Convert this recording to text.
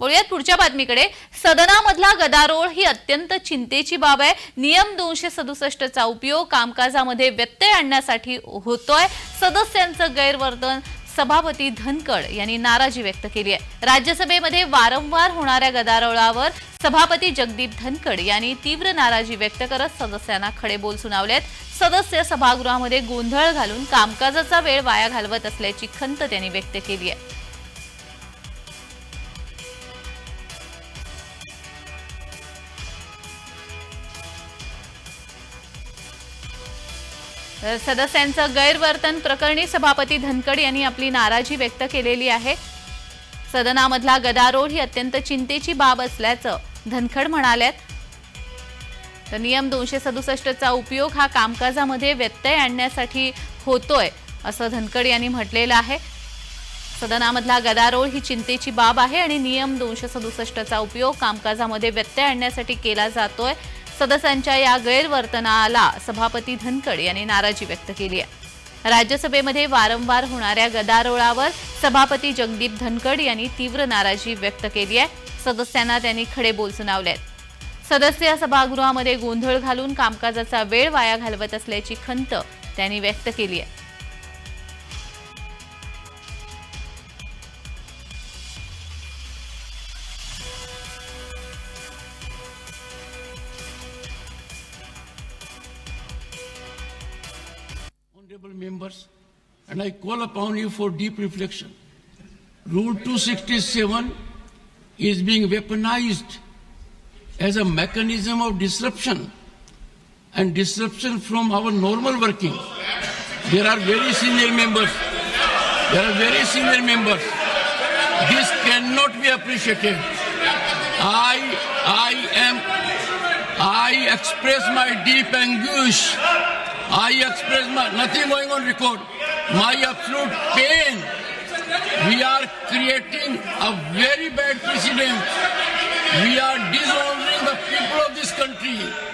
बोलूयात पुढच्या बातमीकडे. सदनामधला गदारोळ ही अत्यंत चिंतेची बाब आहे. नियम दोनशे सदुसष्टचा उपयोग कामकाजामध्ये व्यत्यय आणण्यासाठी होतोय. सदस्यांचं गैरवर्तन सभापती धनकड यांनी नाराजी व्यक्त केली आहे. राज्यसभेमध्ये वारंवार होणाऱ्या गदारोळावर सभापती जगदीप धनकड यांनी तीव्र नाराजी व्यक्त करत सदस्यांना खडे बोल सुनावलेत सदस्य सभागृहामध्ये गोंधळ घालून कामकाजाचा वेळ वाया घालवत असल्याची खंत त्यांनी व्यक्त केली आहे. सदस्यांचं गैरवर्तन प्रकरणी सभापती धनकड यांनी आपली नाराजी व्यक्त केलेली आहे. सदनामधला गदारोळ ही अत्यंत चिंतेची बाब असल्याचं धनखड म्हणाल्यात. तर नियम दोनशे सदुसष्टचा उपयोग हा कामकाजामध्ये व्यत्यय आणण्यासाठी होतोय असं धनकड यांनी म्हटलेलं आहे. सदनामधला गदारोळ ही चिंतेची बाब आहे आणि नियम दोनशे सदुसष्टचा उपयोग कामकाजामध्ये व्यत्यय आणण्यासाठी केला जातोय. सदस्यांच्या या गैरवर्तनाला सभापती धनकड यांनी नाराजी व्यक्त केली आहे. राज्यसभेमध्ये वारंवार होणाऱ्या गदारोळावर सभापती जगदीप धनकड यांनी तीव्र नाराजी व्यक्त केली आहे. सदस्यांना त्यांनी खडे बोल सुनावले आहेत. सदस्य सभागृहामध्ये गोंधळ घालून कामकाजाचा वेळ वाया घालवत असल्याची खंत त्यांनी व्यक्त केली आहे. Honorable members, and I call upon you for deep reflection. Rule 267 is being weaponized as a mechanism of disruption and disruption from our normal working. There are very senior members. There are very senior members. This cannot be appreciated. I, I am, I express my deep anguish I express my nothing going on record. My absolute pain. We are creating a very bad precedent. We are dishonoring the people of this country.